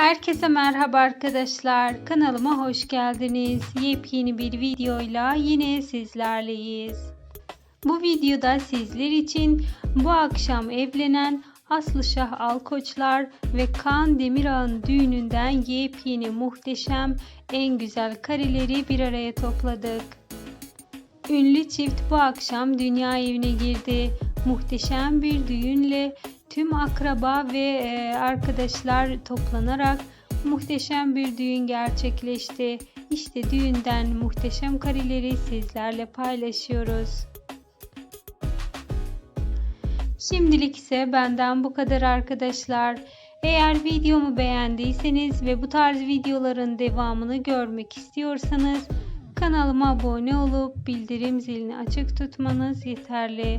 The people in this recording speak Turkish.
Herkese merhaba arkadaşlar. Kanalıma hoş geldiniz. Yepyeni bir videoyla yine sizlerleyiz. Bu videoda sizler için bu akşam evlenen Aslı Şah Alkoçlar ve Kaan Demirağ'ın düğününden yepyeni muhteşem en güzel kareleri bir araya topladık. Ünlü çift bu akşam dünya evine girdi. Muhteşem bir düğünle tüm akraba ve e, arkadaşlar toplanarak muhteşem bir düğün gerçekleşti. İşte düğünden muhteşem kareleri sizlerle paylaşıyoruz. Şimdilik ise benden bu kadar arkadaşlar. Eğer videomu beğendiyseniz ve bu tarz videoların devamını görmek istiyorsanız kanalıma abone olup bildirim zilini açık tutmanız yeterli.